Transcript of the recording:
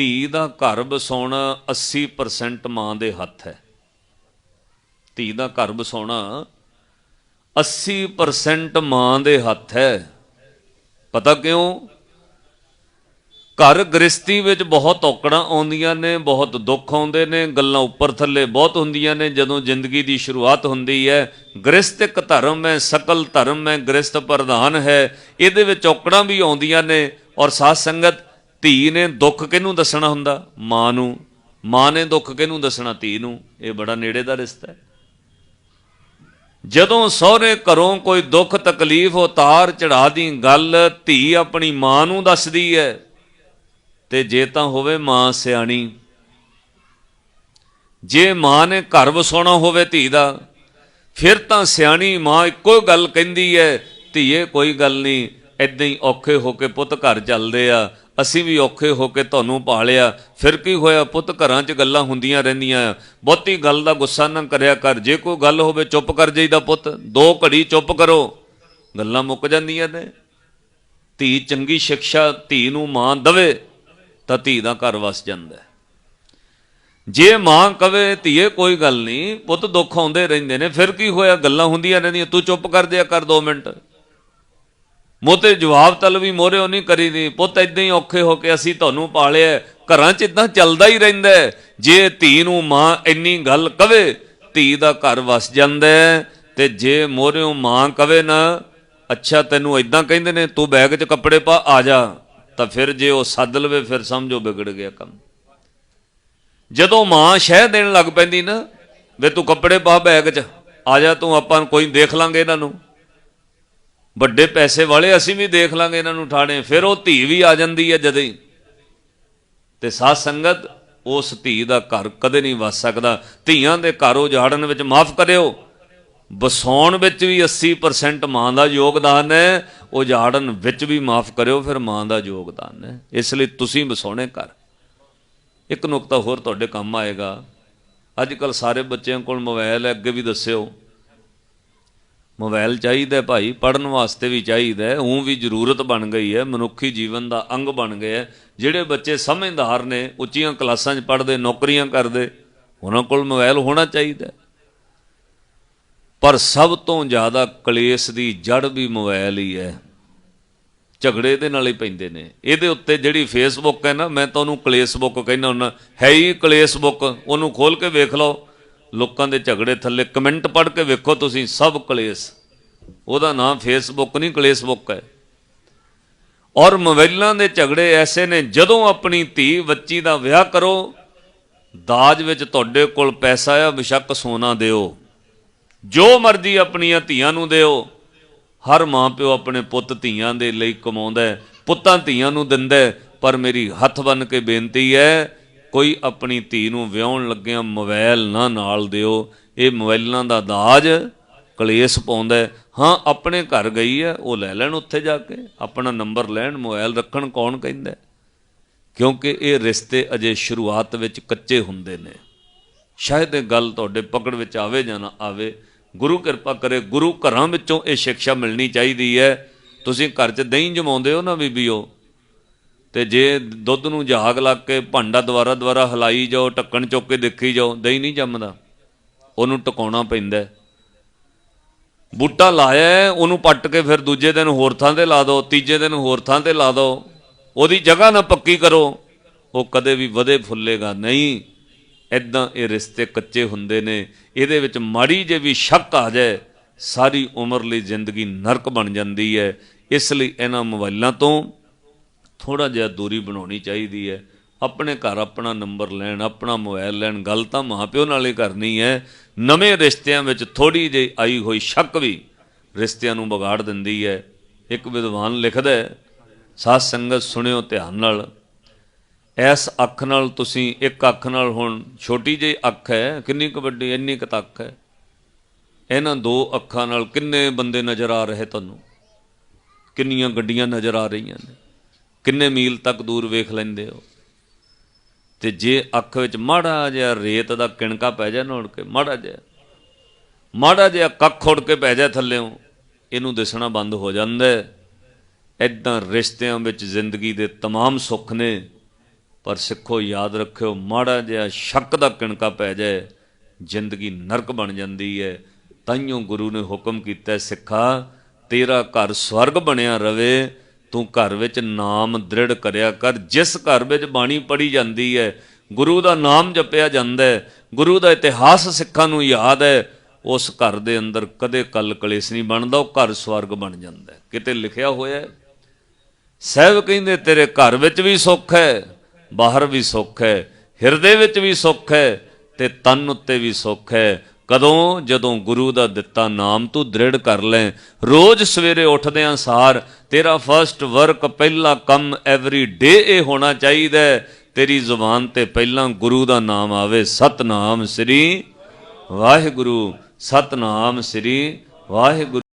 ਧੀ ਦਾ ਘਰ ਬਸਾਉਣਾ 80% ਮਾਂ ਦੇ ਹੱਥ ਹੈ। ਧੀ ਦਾ ਘਰ ਬਸਾਉਣਾ 80% ਮਾਂ ਦੇ ਹੱਥ ਹੈ। ਪਤਾ ਕਿਉਂ? ਘਰ ਗ੍ਰਸਤੀ ਵਿੱਚ ਬਹੁਤ ਔਕੜਾਂ ਆਉਂਦੀਆਂ ਨੇ, ਬਹੁਤ ਦੁੱਖ ਆਉਂਦੇ ਨੇ, ਗੱਲਾਂ ਉੱਪਰ ਥੱਲੇ ਬਹੁਤ ਹੁੰਦੀਆਂ ਨੇ। ਜਦੋਂ ਜ਼ਿੰਦਗੀ ਦੀ ਸ਼ੁਰੂਆਤ ਹੁੰਦੀ ਹੈ ਗ੍ਰਸਤਿਕ ਧਰਮ ਹੈ, ਸਕਲ ਧਰਮ ਹੈ, ਗ੍ਰਸਤ ਪ੍ਰਧਾਨ ਹੈ। ਇਹਦੇ ਵਿੱਚ ਔਕੜਾਂ ਵੀ ਆਉਂਦੀਆਂ ਨੇ ਔਰ ਸਾਧ ਸੰਗਤ ਧੀ ਨੇ ਦੁੱਖ ਕਿਹਨੂੰ ਦੱਸਣਾ ਹੁੰਦਾ? ਮਾਂ ਨੂੰ। ਮਾਂ ਨੇ ਦੁੱਖ ਕਿਹਨੂੰ ਦੱਸਣਾ? ਧੀ ਨੂੰ। ਇਹ ਬੜਾ ਨੇੜੇ ਦਾ ਰਿਸ਼ਤਾ ਹੈ। ਜਦੋਂ ਸਹੁਰੇ ਘਰੋਂ ਕੋਈ ਦੁੱਖ, ਤਕਲੀਫ ਉਤਾਰ ਚੜਾ ਦੀ ਗੱਲ, ਧੀ ਆਪਣੀ ਮਾਂ ਨੂੰ ਦੱਸਦੀ ਹੈ। ਤੇ ਜੇ ਤਾਂ ਹੋਵੇ ਮਾਂ ਸਿਆਣੀ। ਜੇ ਮਾਂ ਨੇ ਘਰ ਵਸਾਉਣਾ ਹੋਵੇ ਧੀ ਦਾ, ਫਿਰ ਤਾਂ ਸਿਆਣੀ ਮਾਂ ਇੱਕੋ ਗੱਲ ਕਹਿੰਦੀ ਹੈ, ਧੀਏ ਕੋਈ ਗੱਲ ਨਹੀਂ ਐਦਾਂ ਹੀ ਔਖੇ ਹੋ ਕੇ ਪੁੱਤ ਘਰ ਚੱਲਦੇ ਆ। ਅਸੀਂ ਵੀ ਔਖੇ ਹੋ ਕੇ ਤੁਹਾਨੂੰ ਪਾਲਿਆ। ਫਿਰ ਕੀ ਹੋਇਆ? ਪੁੱਤ, ਘਰਾਂ 'ਚ ਗੱਲਾਂ ਹੁੰਦੀਆਂ ਰਹਿੰਦੀਆਂ। ਆ ਬਹੁਤੀ ਗੱਲ ਦਾ ਗੁੱਸਾ ਨਾ ਕਰਿਆ ਕਰ। ਜੇ ਕੋਈ ਗੱਲ ਹੋਵੇ ਚੁੱਪ ਕਰ ਜਾਈਦਾ ਪੁੱਤ। ਦੋ ਘੜੀ ਚੁੱਪ ਕਰੋ। ਗੱਲਾਂ ਮੁੱਕ ਜਾਂਦੀਆਂ ਨੇ। ਧੀ ਚੰਗੀ ਸਿੱਖਿਆ ਧੀ ਨੂੰ ਮਾਂ ਦਵੇ, ਤਾਂ ਧੀ ਦਾ ਘਰ ਵਸ ਜਾਂਦਾ ਜੇ ਮਾਂ ਕਵੇ, ਧੀਏ, ਕੋਈ ਗੱਲ ਨਹੀਂ। ਪੁੱਤ ਦੁੱਖ ਆਉਂਦੇ ਰਹਿੰਦੇ ਨੇ। ਫਿਰ ਕੀ ਹੋਇਆ? ਗੱਲਾਂ ਹੁੰਦੀਆਂ ਰਹਿੰਦੀਆਂ। ਤੂੰ ਚੁੱਪ ਕਰ ਦਿਆ ਕਰ 2 ਮਿੰਟ। ਮੋਤੇ ਜਵਾਬ ਤਲਬੀ ਮੋਰਿਓ ਨਹੀਂ ਕਰੀਦੀ। ਪੁੱਤ ਇਦਾਂ ਹੀ ਔਖੇ ਹੋ ਕੇ ਅਸੀਂ ਤੁਹਾਨੂੰ ਪਾਲਿਆ ਘਰਾਂ 'ਚ ਇਦਾਂ ਚੱਲਦਾ ਹੀ ਰਹਿੰਦਾ ਜੇ ਧੀ ਨੂੰ ਮਾਂ ਇੰਨੀ ਗੱਲ ਕਵੇ, ਧੀ ਦਾ ਘਰ ਵਸ ਜਾਂਦਾ ਤੇ ਜੇ ਮੋਰਿਓ ਮਾਂ ਕਵੇ ਨਾ, ਅੱਛਾ ਤੈਨੂੰ ਇਦਾਂ ਕਹਿੰਦੇ ਨੇ, ਤੂੰ ਬੈਗ 'ਚ ਕੱਪੜੇ ਪਾ, ਆ ਜਾ। ਤਾਂ ਫਿਰ ਜੇ ਉਹ ਸੱਦ ਲਵੇ, ਫਿਰ ਸਮਝੋ ਵਿਗੜ ਗਿਆ ਕੰਮ। ਜਦੋਂ ਮਾਂ ਸ਼ਹਿ ਦੇਣ ਲੱਗ ਪੈਂਦੀ ਨਾ, ਵੇ ਤੂੰ ਕੱਪੜੇ ਪਾ ਬੈਗ 'ਚ, ਆ ਜਾ ਤੂੰ, ਆਪਾਂ ਕੋਈ ਦੇਖ ਲਾਂਗੇ ਇਹਨਾਂ ਨੂੰ। ਵੱਡੇ ਪੈਸੇ ਵਾਲੇ ਅਸੀਂ ਵੀ ਦੇਖ ਲਾਂਗੇ ਇਹਨਾਂ ਨੂੰ ਠਾਣੇ, ਫਿਰ ਉਹ ਧੀ ਵੀ ਆ ਜਾਂਦੀ ਹੈ ਜਦੇ ਹੀ। ਤੇ ਸਾਧ ਸੰਗਤ ਉਸ ਧੀ ਦਾ ਘਰ ਕਦੇ ਨਹੀਂ ਵਸ ਸਕਦਾ। ਧੀਆਂ ਦੇ ਘਰ ਉਜਾੜਨ ਵਿੱਚ ਮਾਫ ਕਰਿਓ। ਬਸਾਉਣ ਵਿੱਚ ਵੀ 80% ਮਾਂ ਦਾ ਯੋਗਦਾਨ ਹੈ। ਉਜਾੜਨ ਵਿੱਚ ਵੀ ਮਾਫ ਕਰਿਓ, ਫਿਰ ਮਾਂ ਦਾ ਯੋਗਦਾਨ ਹੈ। ਇਸ ਲਈ ਤੁਸੀਂ ਬਸਾਉਣੇ ਘਰ। ਇੱਕ ਨੁਕਤਾ ਹੋਰ ਤੁਹਾਡੇ ਕੰਮ ਆਏਗਾ। ਅੱਜ ਕੱਲ ਸਾਰੇ ਬੱਚਿਆਂ ਕੋਲ ਮੋਬਾਈਲ ਹੈ, ਅੱਗੇ ਵੀ ਦੱਸਿਓ। ਮੋਬਾਈਲ ਚਾਹੀਦਾ ਭਾਈ ਪੜਨ ਵਾਸਤੇ ਵੀ ਚਾਹੀਦਾ ਹੈ ਉਹ ਵੀ ਜ਼ਰੂਰਤ ਬਣ ਗਈ ਹੈ, ਮਨੁੱਖੀ ਜੀਵਨ ਦਾ ਅੰਗ ਬਣ ਗਿਆ ਜਿਹੜੇ ਬੱਚੇ ਸਮਝਦਾਰ ਨੇ, ਉੱਚੀਆਂ ਕਲਾਸਾਂ 'ਚ ਪੜ੍ਹਦੇ, ਨੌਕਰੀਆਂ ਕਰਦੇ, ਉਹਨਾਂ ਕੋਲ ਮੋਬਾਈਲ ਹੋਣਾ ਚਾਹੀਦਾ ਪਰ ਸਭ ਤੋਂ ਜ਼ਿਆਦਾ ਕਲੇਸ਼ ਦੀ ਜੜ ਵੀ ਮੋਬਾਈਲ ਹੀ ਹੈ। ਝਗੜੇ ਦੇ ਨਾਲ ਹੀ ਪੈਂਦੇ ਨੇ। ਇਹਦੇ ਉੱਤੇ ਜਿਹੜੀ ਫੇਸਬੁੱਕ ਹੈ ਨਾ, ਮੈਂ ਤੁਹਾਨੂੰ ਕਲੇਸ਼ ਬੁੱਕ ਕਹਿੰਦਾ ਹੁੰਦਾ, ਹੈ ਹੀ ਕਲੇਸ਼ ਬੁੱਕ, ਉਹਨੂੰ ਖੋਲ ਕੇ ਵੇਖ ਲਓ। ਲੋਕਾਂ ਦੇ ਝਗੜੇ ਥੱਲੇ ਕਮੈਂਟ ਪੜ੍ਹ ਕੇ ਵੇਖੋ ਤੁਸੀਂ, ਸਭ ਕਲੇਸ਼। ਉਹਦਾ ਨਾਮ ਫੇਸਬੁੱਕ ਨਹੀਂ, ਕਲੇਸਬੁੱਕ ਹੈ। ਔਰ ਮੋਬਾਈਲਾਂ ਦੇ ਝਗੜੇ ਐਸੇ ਨੇ, ਜਦੋਂ ਆਪਣੀ ਧੀ ਬੱਚੀ ਦਾ ਵਿਆਹ ਕਰੋ, ਦਾਜ ਵਿੱਚ ਤੁਹਾਡੇ ਕੋਲ ਪੈਸਾ ਆ, ਬਿਸ਼ੱਕ ਸੋਨਾ ਦਿਓ। ਜੋ ਮਰਜ਼ੀ ਆਪਣੀਆਂ ਧੀਆਂ ਨੂੰ ਦਿਓ, ਹਰ ਮਾਂ ਪਿਓ ਆਪਣੇ ਪੁੱਤ ਧੀਆਂ ਦੇ ਲਈ ਕਮਾਉਂਦਾ ਪੁੱਤਾਂ ਧੀਆਂ ਨੂੰ ਦਿੰਦਾ ਪਰ ਮੇਰੀ ਹੱਥ ਬੰਨ ਕੇ ਬੇਨਤੀ ਹੈ ਕੋਈ ਆਪਣੀ ਧੀ ਨੂੰ ਵਿਆਹਣ ਲੱਗਿਆਂ ਮੋਬਾਈਲ ਨਾ ਨਾਲ ਦਿਓ, ਇਹ ਮੋਬਾਈਲਾਂ ਦਾ ਦਾਜ ਕਲੇਸ਼ ਪਾਉਂਦਾ ਹਾਂ। ਆਪਣੇ ਘਰ ਗਈ ਹੈ, ਉਹ ਲੈ ਲੈਣ ਉੱਥੇ ਜਾ ਕੇ, ਆਪਣਾ ਨੰਬਰ ਲੈਣ ਮੋਬਾਈਲ ਰੱਖਣ ਕੌਣ ਕਹਿੰਦਾ ਕਿਉਂਕਿ ਇਹ ਰਿਸ਼ਤੇ ਅਜੇ ਸ਼ੁਰੂਆਤ ਵਿੱਚ ਕੱਚੇ ਹੁੰਦੇ ਨੇ। ਸ਼ਾਇਦ ਇਹ ਗੱਲ ਤੁਹਾਡੇ ਪਕੜ ਵਿੱਚ ਆਵੇ ਜਾਂ ਨਾ ਆਵੇ, ਗੁਰੂ ਕਿਰਪਾ ਕਰੇ, ਗੁਰੂ ਘਰਾਂ ਵਿੱਚੋਂ ਇਹ ਸਿੱਖਿਆ ਮਿਲਣੀ ਚਾਹੀਦੀ ਹੈ। ਤੁਸੀਂ ਘਰ 'ਚ ਦਹੀਂ ਜਮਾਉਂਦੇ ਹੋ ਨਾ ਬੀਬੀਓ? ਤੇ ਜੇ ਦੁੱਧ ਨੂੰ ਜਹਾਗ ਲੱਗ ਕੇ ਭਾਂਡਾ ਦੁਬਾਰਾ ਦੁਬਾਰਾ ਹਲਾਈ ਜਾਓ, ਢੱਕਣ ਚੁੱਕ ਕੇ ਦੇਖੀ ਜਾਓ, ਦਹੀਂ ਨਹੀਂ ਜੰਮਦਾ। ਉਹਨੂੰ ਟਿਕਾਉਣਾ ਪੈਂਦਾ ਬੂਟਾ ਲਾਇਆ ਉਹਨੂੰ ਪੱਟ ਕੇ ਫਿਰ ਦੂਜੇ ਦਿਨ ਹੋਰ ਥਾਂ ਤੇ ਲਾ ਦਿਓ ਤੀਜੇ ਦਿਨ ਹੋਰ ਥਾਂ ਤੇ ਲਾ ਦਿਓ ਉਹਦੀ ਜਗ੍ਹਾ ਨਾ ਪੱਕੀ ਕਰੋ। ਉਹ ਕਦੇ ਵੀ ਵਧੇ ਫੁੱਲੇਗਾ ਨਹੀਂ। ਐਦਾਂ ਇਹ ਰਿਸ਼ਤੇ ਕੱਚੇ ਹੁੰਦੇ ਨੇ। ਇਹਦੇ ਵਿੱਚ ਮਾੜੀ ਜੇ ਵੀ ਸ਼ੱਕ ਆ ਜਾਏ, ਸਾਰੀ ਉਮਰ ਲਈ ਜ਼ਿੰਦਗੀ ਨਰਕ ਬਣ ਜਾਂਦੀ ਹੈ। ਇਸ ਲਈ ਇਹਨਾਂ ਮੋਬਾਈਲਾਂ ਤੋਂ ਥੋੜਾ ਜਿਹਾ ਦੂਰੀ ਬਣਾਉਣੀ ਚਾਹੀਦੀ ਹੈ। ਆਪਣੇ ਘਰ ਆਪਣਾ ਨੰਬਰ ਲੈਣ, ਆਪਣਾ ਮੋਬਾਈਲ ਲੈਣ, ਗੱਲ ਤਾਂ ਮਾਪਿਓ ਨਾਲ ਹੀ ਕਰਨੀ ਹੈ। ਨਵੇਂ ਰਿਸ਼ਤਿਆਂ ਵਿੱਚ ਥੋੜੀ ਜਿਹੀ ਆਈ ਹੋਈ ਸ਼ੱਕ ਵੀ ਰਿਸ਼ਤਿਆਂ ਨੂੰ ਵਿਗਾੜ ਦਿੰਦੀ ਹੈ। ਇੱਕ ਵਿਦਵਾਨ ਲਿਖਦਾ ਹੈ, ਸਾਧ ਸੰਗਤ ਸੁਣਿਓ ਧਿਆਨ ਨਾਲ। ਇਸ ਅੱਖ ਨਾਲ ਤੁਸੀਂ ਇੱਕ ਅੱਖ ਨਾਲ ਹੁਣ ਛੋਟੀ ਜਿਹੀ ਅੱਖ ਹੈ, ਕਿੰਨੀ ਕੁ ਵੱਡੀ, ਇੰਨੀ ਕੁ ਤੱਕ ਹੈ। ਇਹਨਾਂ ਦੋ ਅੱਖਾਂ ਨਾਲ ਕਿੰਨੇ ਬੰਦੇ ਨਜ਼ਰ ਆ ਰਹੇ ਤੁਹਾਨੂੰ? ਕਿੰਨੀਆਂ ਗੱਡੀਆਂ ਨਜ਼ਰ ਆ ਰਹੀਆਂ ਨੇ? ਕਿੰਨੇ ਮੀਲ ਤੱਕ ਦੂਰ ਵੇਖ ਲੈਂਦੇ ਹੋ ਤੇ ਜੇ ਅੱਖ ਵਿੱਚ ਮਾੜਾ ਜਿਹਾ ਰੇਤ ਦਾ ਕਿਣਕਾ ਪੈ ਜਾ ਨਾ ਉੜ ਕੇ ਮਾੜਾ ਜਿਹਾ ਮਾੜਾ ਜਿਹਾ ਕੱਖ ਉੜ ਕੇ ਪੈ ਜਾ ਥੱਲੇੋਂ ਇਹਨੂੰ ਦਿਸਣਾ ਬੰਦ ਹੋ ਜਾਂਦਾ ਹੈ ਇਦਾਂ ਰਿਸ਼ਤਿਆਂ ਵਿੱਚ ਜ਼ਿੰਦਗੀ ਦੇ तमाम ਸੁੱਖ ਨੇ ਪਰ ਸਿੱਖੋ ਯਾਦ ਰੱਖਿਓ ਮਾੜਾ ਜਿਹਾ ਸ਼ੱਕ ਦਾ ਕਿਣਕਾ ਪੈ ਜਾਏ ਜ਼ਿੰਦਗੀ ਨਰਕ ਬਣ ਜਾਂਦੀ ਹੈ ਤਾਈਓ ਗੁਰੂ ਨੇ ਹੁਕਮ ਕੀਤਾ ਹੈ, ਸਿੱਖਾ ਤੇਰਾ ਘਰ ਸਵਰਗ ਬਣਿਆ ਰਵੇ ਤੂੰ ਘਰ ਵਿੱਚ ਨਾਮ ਦ੍ਰਿੜ ਕਰਿਆ ਕਰ। ਜਿਸ ਘਰ ਵਿੱਚ ਬਾਣੀ ਪੜੀ ਜਾਂਦੀ ਹੈ, ਗੁਰੂ ਦਾ ਨਾਮ ਜਪਿਆ ਜਾਂਦਾ ਹੈ, ਗੁਰੂ ਦਾ ਇਤਿਹਾਸ ਸਿੱਖਾਂ ਨੂੰ ਯਾਦ ਹੈ, ਉਸ ਘਰ ਦੇ ਅੰਦਰ ਕਦੇ ਕਲ ਕਲੇਸ਼ ਨਹੀਂ ਬਣਦਾ, ਉਹ ਘਰ ਸਵਰਗ ਬਣ ਜਾਂਦਾ ਕਿਤੇ ਲਿਖਿਆ ਹੋਇਆ ਹੈ, ਸਾਹਿਬ ਕਹਿੰਦੇ, ਤੇਰੇ ਘਰ ਵਿੱਚ ਵੀ ਸੁੱਖ ਹੈ, ਬਾਹਰ ਵੀ ਸੁੱਖ ਹੈ, ਹਿਰਦੇ ਵਿੱਚ ਵੀ ਸੁੱਖ ਹੈ ਤੇ ਤਨ ਉੱਤੇ ਵੀ ਸੁੱਖ ਹੈ। ਕਦੋਂ? ਜਦੋਂ ਗੁਰੂ ਦਾ ਦਿੱਤਾ ਨਾਮ, ਤੂੰ ਦ੍ਰਿੜ ਕਰ ਲੈ। ਰੋਜ਼ ਸਵੇਰੇ ਉੱਠਦਿਆਂ ਸਾਰ ਤੇਰਾ ਫਰਸਟ ਵਰਕ ਪਹਿਲਾ ਕੰਮ ਐਵਰੀ ਡੇ ਇਹ ਹੋਣਾ ਚਾਹੀਦਾ ਤੇਰੀ ਜ਼ੁਬਾਨ ਤੇ ਪਹਿਲਾਂ ਗੁਰੂ ਦਾ ਨਾਮ ਆਵੇ। ਸਤਨਾਮ ਸ੍ਰੀ ਵਾਹਿਗੁਰੂ। ਸਤਨਾਮ ਸ੍ਰੀ ਵਾਹਿਗੁਰੂ।